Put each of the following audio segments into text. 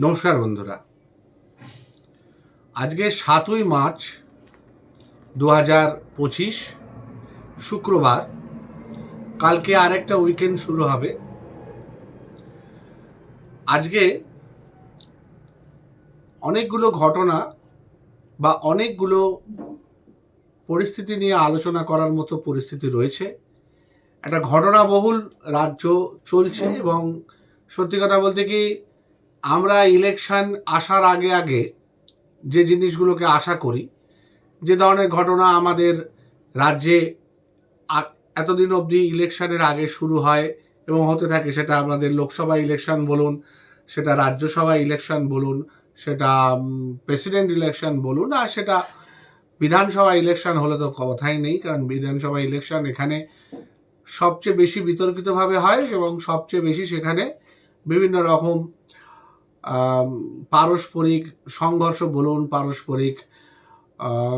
নমস্কার বন্ধুরা। আজকে সাতই মার্চ দু হাজার পঁচিশ শুক্রবার। কালকে আরেকটা উইকেন্ড শুরু হবে। আজকে অনেকগুলো ঘটনা বা অনেকগুলো পরিস্থিতি নিয়ে আলোচনা করার মতো পরিস্থিতি রয়েছে। একটা ঘটনাবহুল রাজ্য চলছে এবং সত্যি কথা বলতে কি আমরা ইলেকশন আসার আগে আগে যে জিনিসগুলোকে আশা করি, যে ধরনের ঘটনা আমাদের রাজ্যে এতদিন অবধি ইলেকশনের আগে শুরু হয় এবং হতে থাকে সেটা আমাদের লোকসভা ইলেকশন বলুন, সেটা রাজ্যসভা ইলেকশন বলুন, সেটা প্রেসিডেন্ট ইলেকশন বলুন, আর সেটা বিধানসভা ইলেকশন হলে তো কথাই নেই, কারণ বিধানসভা ইলেকশন এখানে সবচেয়ে বেশি বিতর্কিতভাবে হয় এবং সবচেয়ে বেশি সেখানে বিভিন্ন রকম পারস্পরিক সংঘর্ষ বলুন, পারস্পরিক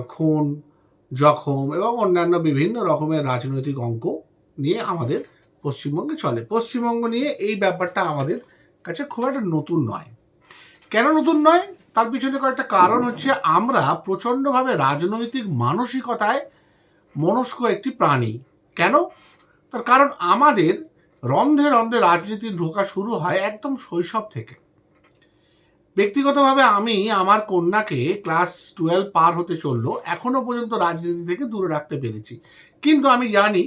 খুন, জখম এবং অন্যান্য বিভিন্ন রকমের রাজনৈতিক অঙ্ক নিয়ে আমাদের পশ্চিমবঙ্গে চলে। পশ্চিমবঙ্গ নিয়ে এই ব্যাপারটা আমাদের কাছে খুব একটা নতুন নয়। কেন নতুন নয়? তার পিছনে কয়েকটা কারণ হচ্ছে আমরা প্রচণ্ডভাবে রাজনৈতিক মানসিকতায় মনস্ক একটি প্রাণী। কেন? তার কারণ আমাদের রন্ধে রন্ধে রাজনীতি ঢোকা শুরু হয় একদম শৈশব থেকে। ব্যক্তিগতভাবে আমি আমার কন্যাকে ক্লাস টুয়েলভ পার হতে চলল এখনও পর্যন্ত রাজনীতি থেকে দূরে রাখতে পেরেছি। কিন্তু আমি জানি,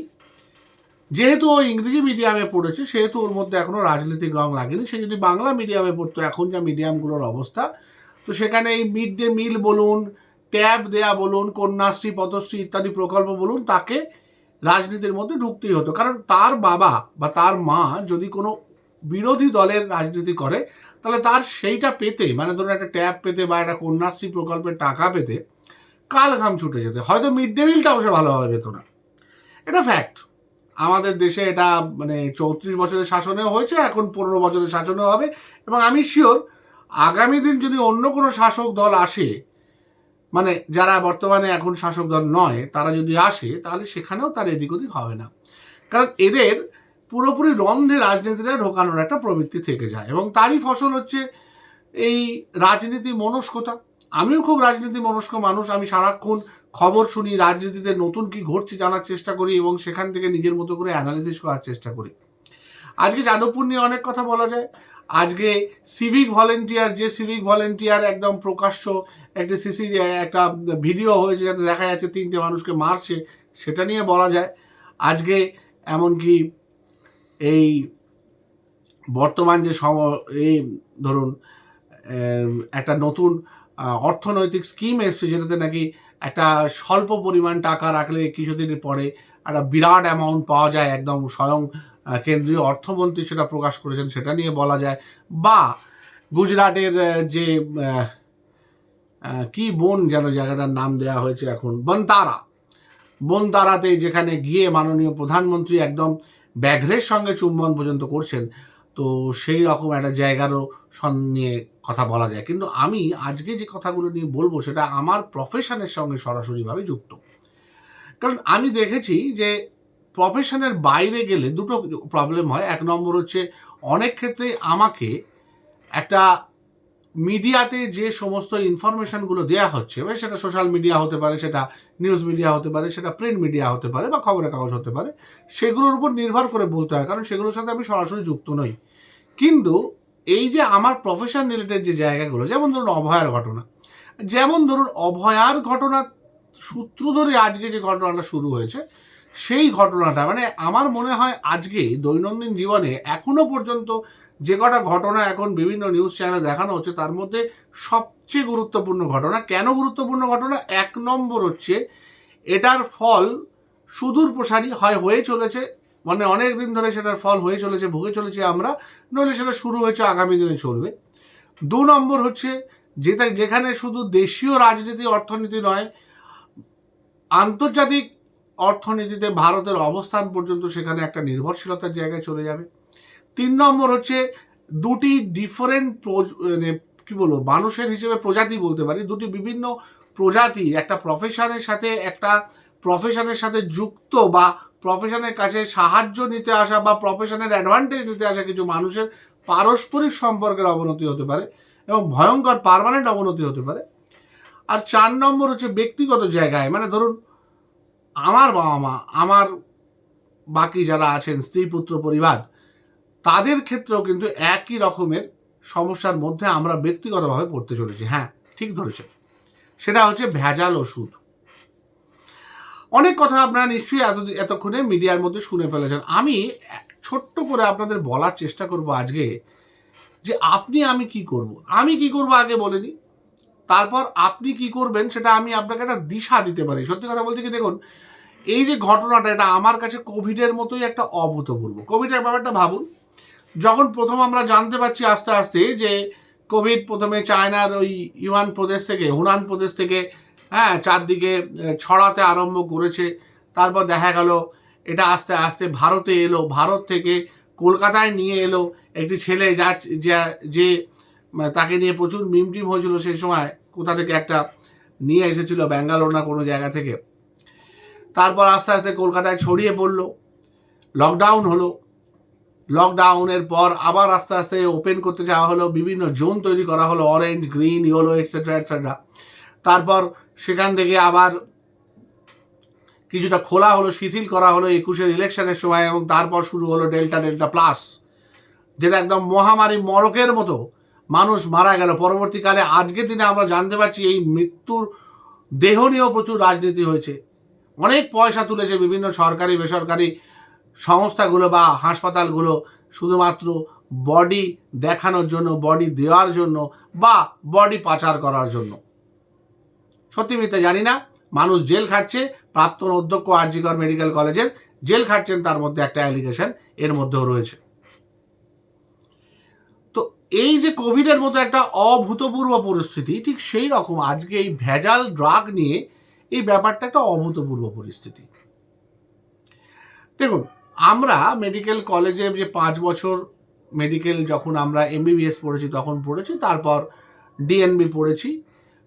যেহেতু ও ইংরেজি মিডিয়ামে পড়েছে, সেহেতু ওর মধ্যে এখনও রাজনৈতিক রং লাগেনি, সে যদি বাংলা মিডিয়ামে পড়তো, এখন যা মিডিয়ামগুলোর অবস্থা, তো সেখানে এই মিড ডে মিল বলুন, ট্যাব দেয়া বলুন, কন্যাশ্রী পথশ্রী ইত্যাদি প্রকল্প বলুন, তাকে রাজনীতির মধ্যে ঢুকতেই হতো। কারণ তার বাবা বা তার মা যদি কোনো বিরোধী দলের রাজনীতি করে তাহলে তার সেইটা পেতে মানে ধরুন একটা ট্যাব পেতে বা একটা কন্যাশ্রী প্রকল্পের টাকা পেতে, কাল ঘাম ছুটে যেতে। হয়তো মিড ডে মিলটাও সে ভালোভাবে পেত না। এটা ফ্যাক্ট আমাদের দেশে এটা মানে চৌত্রিশ বছরের শাসনেও হয়েছে, এখন পনেরো বছরের শাসনেও হবে। এবং আমি শিওর আগামী দিন যদি অন্য কোনো শাসক দল আসে মানে যারা বর্তমানে এখন শাসক দল নয়, তারা যদি আসে, তাহলে সেখানেও তার এদিক ওদিক হবে না। কারণ এদের পুরোপুরি রন্ধে রাজনীতিটা ঢোকানোর একটা প্রবৃত্তি থেকে যায়। এবং তারই ফসল হচ্ছে এই রাজনীতি মনস্কতা। আমিও খুব রাজনীতি মনস্ক মানুষ, আমি সারাক্ষণ খবর শুনি, রাজনীতিতে নতুন কি ঘটছে জানার চেষ্টা করি এবং সেখান থেকে নিজের মতো করে অ্যানালিসিস করার চেষ্টা করি। আজকে যাদবপুর নিয়ে অনেক কথা বলা যায়। আজকে সিভিক ভলেন্টিয়ার যে সিভিক ভলেন্টিয়ার একদম প্রকাশ্য একটা সিসি একটা ভিডিও হয়েছে যাতে দেখা যাচ্ছে তিনটে মানুষকে মারছে, সেটা নিয়ে বলা যায়। আজকে এমনকি এই বর্তমান যে সম, এই ধরুন একটা নতুন অর্থনৈতিক স্কিম এসছে যেটাতে নাকি একটা স্বল্প পরিমাণ টাকা রাখলে কিছুদিনের পরে একটা বিরাট অ্যামাউন্ট পাওয়া যায় একদম স্বয়ং কেন্দ্রীয় অর্থমন্ত্রী সেটা প্রকাশ করেছেন সেটা নিয়ে বলা যায়। বা গুজরাটের যে কি বন যেন জায়গাটার নাম দেওয়া হয়েছে এখন, বনতারা। বনতারাতে যেখানে গিয়ে মাননীয় প্রধানমন্ত্রী একদম ব্যাঘ্রের সঙ্গে চুম্বন পর্যন্ত করছেন, তো সেই রকম একটা জায়গারও সন নিয়ে কথা বলা যায়। কিন্তু আমি আজকে যে কথাগুলো নিয়ে বলব সেটা আমার প্রফেশনের সঙ্গে সরাসরিভাবে যুক্ত। কারণ আমি দেখেছি যে প্রফেশনের বাইরে গেলে দুটো প্রবলেম হয়। এক নম্বর হচ্ছে অনেক ক্ষেত্রে আমাকে একটা মিডিয়াতে যে সমস্ত ইনফরমেশনগুলো দেওয়া হচ্ছে, এবার সেটা সোশ্যাল মিডিয়া হতে পারে, সেটা নিউজ মিডিয়া হতে পারে, সেটা প্রিন্ট মিডিয়া হতে পারে বা খবরের কাগজ হতে পারে, সেগুলোর উপর নির্ভর করে বলতে হয়, কারণ সেগুলোর সাথে আমি সরাসরি যুক্ত নই। কিন্তু এই যে আমার প্রফেশন রিলেটেড যে জায়গাগুলো, যেমন ধরুন অভয়ার ঘটনা, যেমন ধরুন অভয়ার ঘটনা সূত্র ধরে আজকে যে ঘটনাটা শুরু হয়েছে, সেই ঘটনাটা মানে আমার মনে হয় আজকে দৈনন্দিন জীবনে এখনও পর্যন্ত যে কটা ঘটনা এখন বিভিন্ন নিউজ চ্যানেলে দেখানো হচ্ছে, তার মধ্যে সবচেয়ে গুরুত্বপূর্ণ ঘটনা, কেন গুরুত্বপূর্ণ ঘটনা? এক নম্বর হচ্ছে, এটার ফল সুদূর প্রসারী হয়, হয়ে চলেছে মানে অনেক দিন ধরে সেটার ফল হয়ে চলেছে, ভুগে চলেছে আমরা, নইলে সেটা শুরু হয়েছে, আগামী দিনে চলবে। দু নম্বর হচ্ছে, যেটা যেখানে শুধু দেশীয় রাজনীতি, অর্থনীতি নয়, আন্তর্জাতিক অর্থনীতিতে ভারতের অবস্থান পর্যন্ত সেখানে একটা নির্ভরশীলতার জায়গায় চলে যাবে। তিন নম্বর হচ্ছে দুটি ডিফারেন্ট মানে কি বলব, মানুষের হিসেবে প্রজাতি বলতে পারি। দুটি বিভিন্ন প্রজাতি, একটা প্রফেশনের সাথে, একটা প্রফেশনের সাথে যুক্ত বা প্রফেশনের কাছে সাহায্য নিতে আসা বা প্রফেশনের অ্যাডভান্টেজ নিতে আসা কিছু মানুষের পারস্পরিক সম্পর্কের অবনতি হতে পারে এবং ভয়ঙ্কর পারমানেন্ট অবনতি হতে পারে। আর চার নম্বর হচ্ছে ব্যক্তিগত জায়গায় মানে ধরুন আমার বাবা মা আমার বাকি যারা আছেন, স্ত্রী, পুত্র, পরিবার তাদের ক্ষেত্রেও কিন্তু একই রকমের সমস্যার মধ্যে আমরা ব্যক্তিগতভাবে পড়তে চলেছি। হ্যাঁ ঠিক ধরেছে সেটা হচ্ছে ভেজাল ওষুধ। অনেক কথা আপনারা নিশ্চয়ই এত এতক্ষণে মিডিয়ার মধ্যে শুনে ফেলেছেন। আমি ছোট্ট করে আপনাদের বলার চেষ্টা করব আজকে যে আপনি আমি কি করব? আমি কি করব আগে বলেনি তারপর আপনি কি করবেন সেটা আমি আপনাকে একটা দিশা দিতে পারি। সত্যি কথা বলতে কি দেখুন, এই যে ঘটনাটা, এটা আমার কাছে কোভিডের মতোই একটা অভূতপূর্ব। কোভিডের ব্যাপারটা ভাবুন। যখন প্রথম আমরা জানতে পারছি আস্তে আস্তে যে কোভিড প্রথমে চায়নার ওই ইউয়ান প্রদেশ থেকে, হুনান প্রদেশ থেকে হ্যাঁ চারদিকে ছড়াতে আরম্ভ করেছে। তারপর দেখা গেল এটা আস্তে আস্তে ভারতে এলো, ভারত থেকে কলকাতায় নিয়ে এলো। একটি ছেলে যা, যা- মানে তাকে নিয়ে প্রচুর মিম টিম হয়েছিল সেই সময়, কোথা থেকে একটা নিয়ে এসেছিল, ব্যাঙ্গালোর না কোনো জায়গা থেকে। তারপর আস্তে আস্তে কলকাতায় ছড়িয়ে পড়ল। লকডাউন হলো। লকডাউনের পর আবার আস্তে আস্তে ওপেন করতে যাওয়া হলো, বিভিন্ন জোন তৈরি করা হলো orange green yellow etcetera etcetera তারপর সেখান থেকে আবার কিছুটা খোলা হলো, শিথিল করা হলো একুশের ইলেকশনের সময় এবং তারপর শুরু হলো ডেল্টা ডেল্টা প্লাস যেটা একদম মহামারী মরকের মতো মানুষ মারা গেল। পরবর্তীকালে আজকের দিনে আমরা জানতে পারছি এই মৃত্যুর দেহ নিয়েও প্রচুর রাজনীতি হয়েছে। অনেক পয়সা তুলেছে বিভিন্ন সরকারি, বেসরকারি সংস্থাগুলো বা হাসপাতালগুলো শুধুমাত্র বডি দেখানোর জন্য, বডি দেওয়ার জন্য বা বডি পাচার করার জন্য। সত্যি মিথ্যা জানি না, মানুষ জেল খাটছে, প্রাক্তন অধ্যক্ষ আরজিকর মেডিকেল কলেজের জেল খাটছেন, তার মধ্যে একটা অ্যালিগেশন এর মধ্যেও রয়েছে। তো এই যে কোভিডের মতো একটা অভূতপূর্ব পরিস্থিতি, ঠিক সেই রকম আজকে এই ভেজাল ড্রাগ নিয়ে এই ব্যাপারটা একটা অভূতপূর্ব পরিস্থিতি। দেখুন আমরা মেডিকেল কলেজে যে পাঁচ বছর মেডিকেল যখন আমরা এমবিবিএস পড়েছি তখন পড়েছি, তারপর ডিএনবি পড়েছি।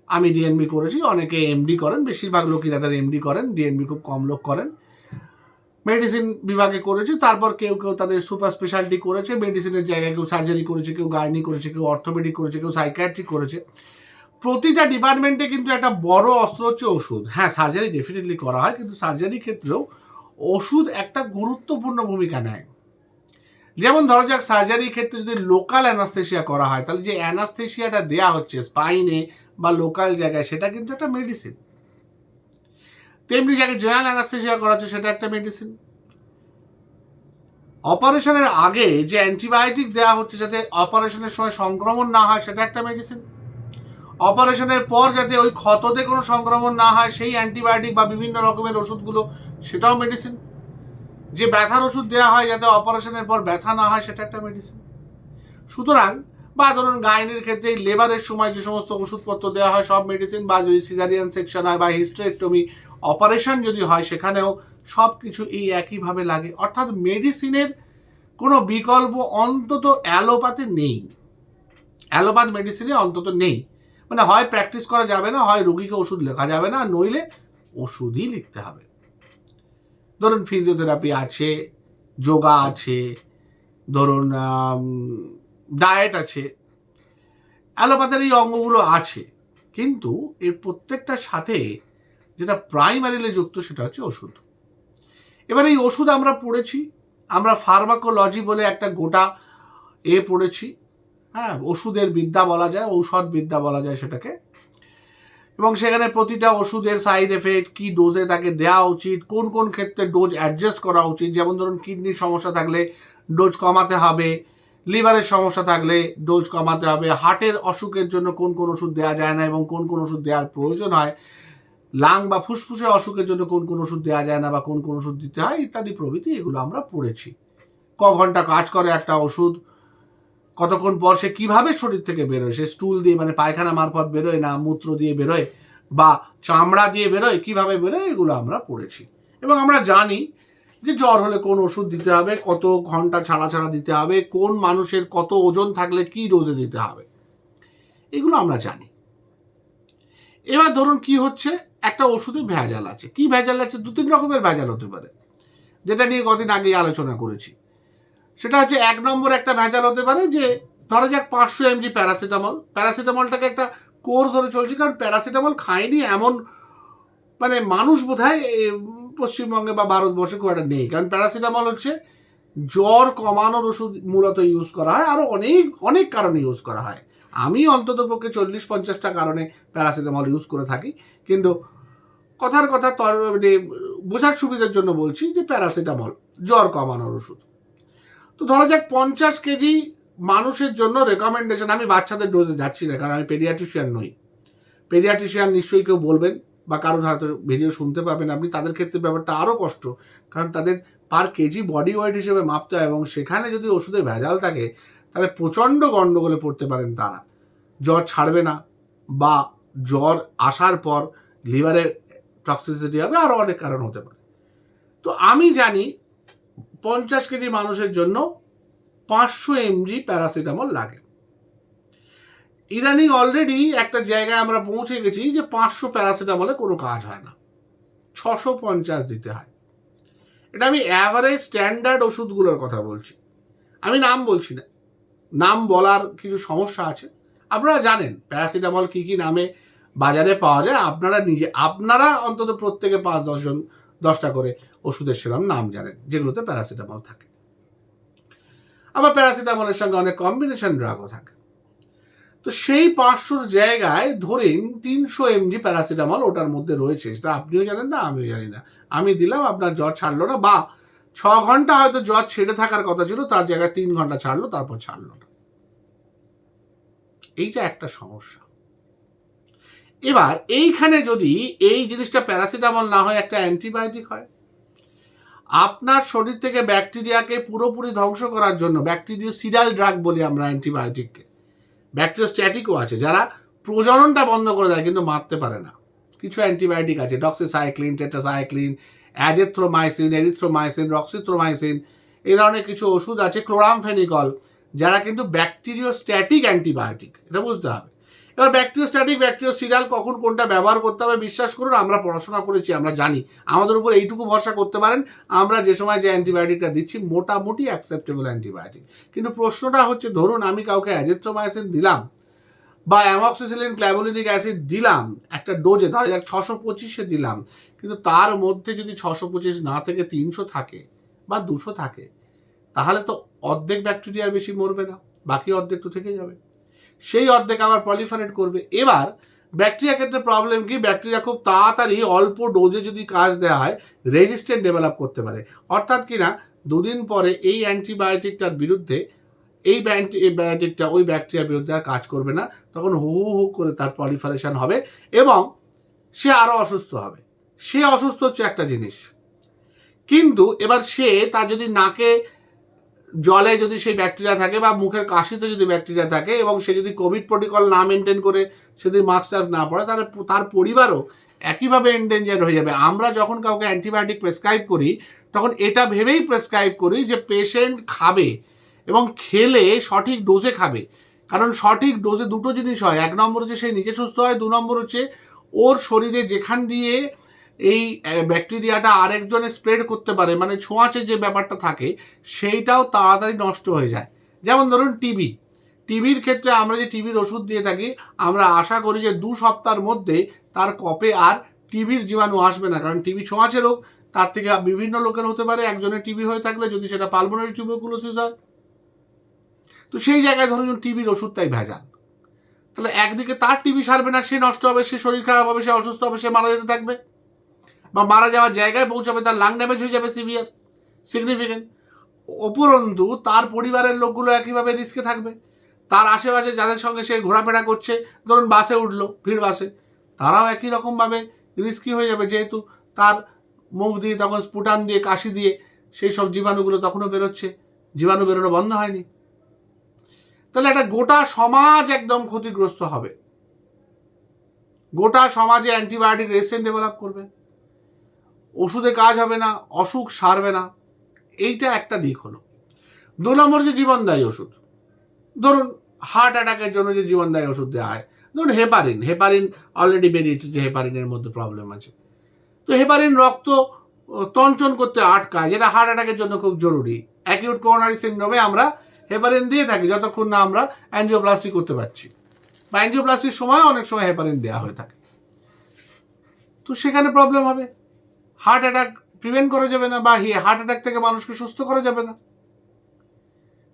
আমি ডিএনবি করেছি, অনেকে এমডি করেন, বেশিরভাগ লোকই তাদের এমডি করেন ডিএনবি খুব কম লোক করেন। মেডিসিন বিভাগে করেছি, তারপর কেউ কেউ তাদের সুপার স্পেশালিটি করেছে মেডিসিনের জায়গায় কেউ সার্জারি করেছে, কেউ গাইনি করেছে, কেউ অর্থোপেডিক করেছে, কেউ সাইকিয়াট্রি করেছে। প্রতিটা ডিপার্টমেন্টে কিন্তু একটা বড় অস্ত্র হচ্ছে ওষুধ। হ্যাঁ সার্জারি ডেফিনেটলি করা হয়, কিন্তু সার্জারি ক্ষেত্রেও ওষুধ একটা গুরুত্বপূর্ণ ভূমিকা নেয়। যেমন ধরো যাক সার্জারির ক্ষেত্রে যদি লোকাল অ্যানাস্থেশিয়া করা হয়, তাহলে যে অ্যানাস্থেশিয়াটা দেয়া হচ্ছে স্পাইনে বা লোকাল জায়গায়, সেটা কিন্তু একটা মেডিসিন তেমনি যাকে জেনারেল অ্যানাস্থেশিয়া করা হচ্ছে, সেটা একটা মেডিসিন অপারেশনের আগে যে অ্যান্টিবায়োটিক দেওয়া হচ্ছে, যাতে অপারেশনের সময় সংক্রমণ না হয়, সেটা একটা মেডিসিন অপারেশনের পর যাতে ওই ক্ষততে কোনো সংক্রমণ না হয়, সেই অ্যান্টিবায়োটিক বা বিভিন্ন রকমের ওষুধগুলো, সেটাও মেডিসিন যে ব্যথার ওষুধ দেওয়া হয় যাতে অপারেশনের পর ব্যথা না হয়, সেটা একটা মেডিসিন সুতরাং, বা ধরুন গাইনের ক্ষেত্রে লেবারের সময় যে সমস্ত ওষুধপত্র দেওয়া হয়, সব মেডিসিন বা যদি সিজারিয়ান সেকশন হয় বা হিস্ট্রেক্টমি অপারেশন যদি হয়, সেখানেও সব কিছু এই একইভাবে লাগে। অর্থাৎ মেডিসিনের কোনো বিকল্প অন্তত অ্যালোপ্যাথে নেই। অ্যালোপ্যাথ মেডিসিনে অন্তত নেই। মানে হয় প্র্যাকটিস করা যাবে না, হয় রুগীকে ওষুধ লেখা যাবে না, নইলে ওষুধই লিখতে হবে। ধরুন ফিজিওথেরাপি আছে, যোগা আছে, ধরুন ডায়েট আছে, অ্যালোপ্যাথের এই অঙ্গগুলো আছে, কিন্তু এর প্রত্যেকটার সাথে যেটা প্রাইমারিলি যুক্ত সেটা হচ্ছে ওষুধ। এবার এই ওষুধ আমরা পড়েছি, আমরা ফার্মাকোলজি বলে একটা গোটা এ পড়েছি হ্যাঁ ওষুধের বিদ্যা বলা যায়, ঔষধ বিদ্যা বলা যায় সেটাকে। এবং সেখানে প্রতিটা ওষুধের সাইড এফেক্ট কি ডোজে তাকে দেওয়া উচিত, কোন কোন ক্ষেত্রে ডোজ অ্যাডজাস্ট করা উচিত, যেমন ধরুন কিডনির সমস্যা থাকলে ডোজ কমাতে হবে লিভারের সমস্যা থাকলে ডোজ কমাতে হবে হার্টের অসুখের জন্য কোন কোন ওষুধ দেওয়া যায় না এবং কোন কোন ওষুধ দেওয়ার প্রয়োজন হয় লাং বা ফুসফুসের অসুখের জন্য কোন কোন ওষুধ দেওয়া যায় না বা কোন কোন ওষুধ দিতে হয় ইত্যাদি প্রভৃতি এগুলো আমরা পড়েছি। ক ঘণ্টা কাজ করে একটা ওষুধ কতক্ষণ পর সে কীভাবে শরীর থেকে বেরোয়? সে স্টুল দিয়ে মানে পায়খানা মারফত বেরোয় না মূত্র দিয়ে বেরোয় বা চামড়া দিয়ে বেরোয়? কীভাবে বেরোয়? এগুলো আমরা পড়েছি। এবং আমরা জানি যে জ্বর হলে কোন ওষুধ দিতে হবে? কত ঘণ্টা ছাড়া ছাড়া দিতে হবে? কোন মানুষের কত ওজন থাকলে কি ডোজে দিতে হবে? এগুলো আমরা জানি। এবার ধরুন কি হচ্ছে? একটা ওষুধে ভেজাল আছে। কি ভেজাল আছে? দু তিন রকমের ভেজাল হতে পারে। যেটা নিয়ে কদিন আগেই আলোচনা করেছি। সেটা হচ্ছে এক নম্বর একটা ভেজাল হতে পারে যে ধরা যাক পাঁচশো এমজি প্যারাসিটামল। প্যারাসিটামলটাকে একটা কোর্স ধরে চলছে কারণ প্যারাসিটামল খায়নি এমন মানে মানুষ বোধহয় এ, উম, পশ্চিমবঙ্গে বা ভারতবর্ষে খুব একটা নেই। কারণ প্যারাসিটামল হচ্ছে জ্বর কমানোর ওষুধ মূলত ইউজ করা হয় আরও অনেক অনেক কারণে ইউজ করা হয়। আমি অন্তত পক্ষে চল্লিশ পঞ্চাশটা কারণে প্যারাসিটামল ইউজ করে থাকি কিন্তু কথার কথা তর মানে বোঝার সুবিধার জন্য বলছি যে প্যারাসিটামল জ্বর কমানোর ওষুধ। তো ধরা যাক পঞ্চাশ কেজি মানুষের জন্য রেকমেন্ডেশন আমি বাচ্চাদের ডোজে যাচ্ছি না, কারণ আমি পেডিয়াট্রিশিয়ান নই। পেডিয়াট্রিশিয়ান নিশ্চয়ই কেউ বলবেন বা কারোর হয়তো ভিডিও শুনতে পাবেন আপনি, তাদের ক্ষেত্রে ব্যাপারটা আরও কষ্ট, কারণ তাদের পার কেজি বডি ওয়েট হিসেবে মাপতে হয় এবং সেখানে যদি ওষুধে ভেজাল থাকে, তাহলে প্রচণ্ড গণ্ডগোলে পড়তে পারেন তারা। জ্বর ছাড়বে না বা জ্বর আসার পর লিভারের টক্সিসিটি হবে আরও অনেক কারণ হতে পারে। তো আমি জানি পঞ্চাশ কেজি মানুষের জন্য পাঁচশো এমজি প্যারাসিটামল লাগে। ইদানিং অলরেডি একটা জায়গায় আমরা পৌঁছে গেছি যে পাঁচশো প্যারাসিটামলে কোনো কাজ হয় না। ছশো পঞ্চাশ দিতে হয়। এটা আমি অ্যাভারেজ স্ট্যান্ডার্ড ওষুধগুলোর কথা বলছি। আমি নাম বলছি না। নাম বলার কিছু সমস্যা আছে। আপনারা জানেন প্যারাসিটামল কী কী নামে বাজারে পাওয়া যায়। আপনারা নিজে আপনারা অন্তত প্রত্যেকে পাঁচ দশজন দশটা করে ওষুধের সেরম নাম জানেন, যেগুলোতে প্যারাসিটামল থাকে। আবার প্যারাসিটামলের সঙ্গে অনেক কম্বিনেশন ড্রাগও থাকে। তো সেই পাঁচশোর জায়গায় ধরেন তিনশো এমজি প্যারাসিটামল ওটার মধ্যে রয়েছে, সেটা আপনিও জানেন না, আমিও জানি না। আমি দিলাম, আপনার জ্বর ছাড়লো না, বা ছ ঘণ্টা হয়তো জ্বর ছেড়ে থাকার কথা ছিল, তার জায়গায় তিন ঘণ্টা ছাড়লো, তারপর ছাড়লো না। এইটা একটা সমস্যা। এবার এইখানে যদি এই জিনিসটা প্যারাসিটামল না হয়, একটা অ্যান্টিবায়োটিক হয়। আপনার শরীর থেকে ব্যাকটেরিয়াকে পুরোপুরি ধ্বংস করার জন্য, ব্যাকটেরিয় সিডাল ড্রাগ বলি আমরা অ্যান্টিবায়োটিককে ব্যাকটেরিওস্ট্যাটিকও আছে, যারা প্রজননটা বন্ধ করে দেয় কিন্তু মারতে পারে না। কিছু অ্যান্টিবায়োটিক আছে doxycycline tetracycline azithromycin erythromycin roxithromycin এই ধরনের কিছু ওষুধ আছে ক্লোরামফেনিকল যারা কিন্তু ব্যাকটেরিওস্ট্যাটিক অ্যান্টিবায়োটিক, এটা বুঝতে হবে। এবার ব্যাকটেরিওস্ট্যাটিক সিরিয়াল কখন কোনটা ব্যবহার করতে হবে বিশ্বাস করুন, আমরা পড়াশোনা করেছি, আমরা জানি। আমাদের উপর এইটুকু ভরসা করতে পারেন, আমরা যে সময় যে অ্যান্টিবায়োটিকটা দিচ্ছি, মোটামুটি অ্যাকসেপ্টেবল অ্যান্টিবায়োটিক কিন্তু প্রশ্নটা হচ্ছে, ধরুন আমি কাউকে অ্যাজেথ্রোমাইসিন দিলাম, বা অ্যামক্সিসিলিন ক্ল্যাবোলিনিক অ্যাসিড দিলাম, একটা ডোজে ধরা যাক ছশো পঁচিশে দিলাম, কিন্তু তার মধ্যে যদি ছশো পঁচিশ না থেকে তিনশো থাকে, বা দুশো থাকে, তাহলে তো অর্ধেক ব্যাকটেরিয়ার বেশি মরবে না, বাকি অর্ধেক তো থেকে যাবে। সেই অর্ধেক আবার পলিফানেট করবে। এবার ব্যাকটেরিয়া ক্ষেত্রে প্রবলেম কি? ব্যাকটেরিয়া খুব তাড়াতাড়ি অল্প ডোজে যদি কাজ দেওয়া হয় রেজিস্ট্যান্ট ডেভেলপ করতে পারে। অর্থাৎ কিনা দুদিন পরে এই অ্যান্টিবায়োটিকটার বিরুদ্ধে, এই অ্যান্টিবায়োটিকটা ওই ব্যাকটেরিয়ার বিরুদ্ধে আর কাজ করবে না। তখন হু হু করে তার পলিফারেশন হবে এবং সে আরও অসুস্থ হবে। সে অসুস্থ হচ্ছে একটা জিনিস। কিন্তু এবার সে তার যদি নাকে জলে যদি সেই ব্যাকটেরিয়া থাকে বা মুখের কাশিতে যদি ব্যাকটেরিয়া থাকে এবং সে যদি কোভিড প্রোটোকল না মেনটেন করে সে যদি মাস্ক টাস্ক না পড়ে তাহলে তার পরিবারও একইভাবে এন্ডেঞ্জার হয়ে যাবে। আমরা যখন কাউকে অ্যান্টিবায়োটিক প্রেসক্রাইব করি, তখন এটা ভেবেই প্রেসক্রাইব করি যে পেশেন্ট খাবে এবং খেলে সঠিক ডোজে খাবে। কারণ সঠিক ডোজে দুটো জিনিস হয়। এক নম্বর হচ্ছে সে নিজে সুস্থ হয়, দু নম্বর হচ্ছে ওর শরীরে যেখান দিয়ে এই ব্যাকটেরিয়াটা আরেকজনে স্প্রেড করতে পারে মানে ছোঁয়াচে যে ব্যাপারটা থাকে, সেইটাও তাড়াতাড়ি নষ্ট হয়ে যায়। যেমন ধরুন টিবি। টিবির ক্ষেত্রে আমরা যে টিবির ওষুধ দিয়ে থাকি, আমরা আশা করি যে দু সপ্তাহের মধ্যে তার কপে আর টিবির জীবাণু আসবে না, কারণ টিবি ছোঁয়াচে রোগ, তার থেকে বিভিন্ন লোকের হতে পারে, একজনের টিবি হয়ে থাকলে যদি সেটা পালমোনারি টিউবারকুলোসিস হয়। তো সেই জায়গায় ধরুন টিবির ওষুধটাই ভেজাল। তাহলে একদিকে তার টিবি সারবে না, সে নষ্ট হবে, সে শরীর খারাপ হবে, সে অসুস্থ হবে, সে মারা যেতে থাকবে। বা মারা যাওয়ার জায়গায় পৌঁছাবে, তার লাং ড্যামেজ হয়ে যাবে সিভিয়ার সিগনিফিকেন্ট অপরন্তু তার পরিবারের লোকগুলো একইভাবে রিস্কে থাকবে। তার আশেপাশে যাদের সঙ্গে সে ঘোরাফেরা করছে, ধরুন বাসে উঠল, ভিড় বাসে, তারাও একই রকমভাবে রিস্কি হয়ে যাবে। যেহেতু তার মুখ দিয়ে তখন স্পুটান দিয়ে, কাশি দিয়ে সেই সব জীবাণুগুলো তখনও বেরোচ্ছে, জীবাণু বেরোনো বন্ধ হয়নি। তাহলে একটা গোটা সমাজ একদম ক্ষতিগ্রস্ত হবে। গোটা সমাজে অ্যান্টিবায়োটিক রেসিস্ট্যান্ট ডেভেলপ করবে। ওষুধে কাজ হবে না, অসুখ সারবে না। এইটা একটা দিক হলো। দু নম্বর যে জীবনদায়ী ওষুধ। ধরুন হার্ট অ্যাটাকের জন্য যে জীবনদায়ী ওষুধ দেওয়া হয়, ধরুন হেপারিন হেপারিন অলরেডি বেরিয়েছে যে হেপারিনের মধ্যে প্রবলেম আছে। তো হেপারিন রক্ত তঞ্চন করতে আটকায়, যেটা হার্ট অ্যাটাকের জন্য খুব জরুরি। অ্যাকিউট করোনারি সিন্ড্রোমে আমরা হেপারিন দিয়ে থাকি, যতক্ষণ না আমরা অ্যাঞ্জিওপ্লাস্টি করতে পারছি। বা অ্যাঞ্জিওপ্লাস্টির সময় অনেক সময় হেপারিন দেওয়া হয়ে থাকে। তো সেখানে প্রবলেম হবে। হার্ট অ্যাটাক প্রিভেন্ট করা যাবে না বা হার্ট অ্যাটাক থেকে মানুষকে সুস্থ করা যাবে না।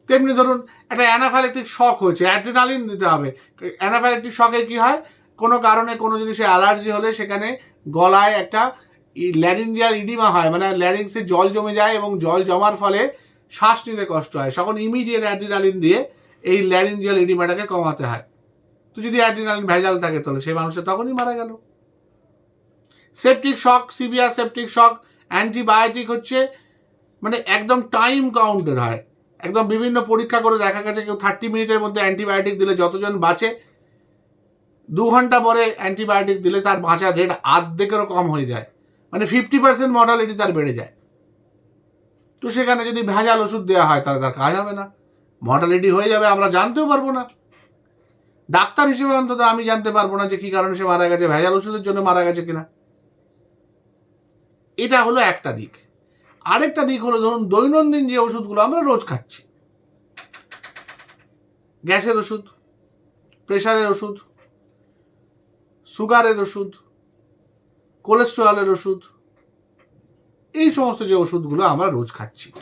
তেমনি ধরুন, একটা অ্যানাফাইলেকটিক শক হয়েছে, অ্যাড্রিনালিন দিতে হবে। অ্যানাফাইলেকটিক শকে কি হয়? কোনো কারণে কোনো জিনিসে অ্যালার্জি হলে সেখানে গলায় একটা ল্যারিঞ্জিয়াল ইডিমা হয় মানে ল্যারিংসে জল জমে যায় এবং জল জমার ফলে শ্বাস নিতে কষ্ট হয়। তখন ইমিডিয়েট অ্যাড্রিনালিন দিয়ে এই ল্যারিঞ্জিয়াল ইডিমাটাকে কমাতে হয়। তো যদি অ্যাড্রিনালিন ভেজাল থাকে তাহলে সেই মানুষের তখনই মারা গেল। Septic shock severe septic shock antibiotic হচ্ছে মানে একদম টাইম কাউন্টের হয়। একদম বিভিন্ন পরীক্ষা করে দেখা গেছে কেউ থার্টি মিনিটের মধ্যে অ্যান্টিবায়োটিক দিলে যতজন বাঁচে, দু ঘণ্টা পরে অ্যান্টিবায়োটিক দিলে তার বাঁচার রেট আর্ধেকেরও কম হয়ে যায়। মানে ফিফটি পার্সেন্ট মর্টালিটি তার বেড়ে যায়। তো সেখানে যদি ভেজাল ওষুধ দেওয়া হয়, তাহলে তার কাজ হবে না। মর্টালিটি হয়ে যাবে, আমরা জানতেও পারব না। ডাক্তার হিসেবে অন্তত আমি জানতে পারব না যে কী কারণে সে মারা গেছে, ভেজাল ওষুধের জন্য মারা গেছে কিনা। এটা হলো একটা দিক। আরেকটা দিক হলো ধরুন দৈনন্দিন যে ওষুধগুলো আমরা রোজ খাচ্ছি। গ্যাসের ওষুধ, প্রেশারের ওষুধ, সুগারের ওষুধ, কোলেস্ট্রলের ওষুধ, এই সমস্ত যে ওষুধগুলো আমরা রোজ খাচ্ছি।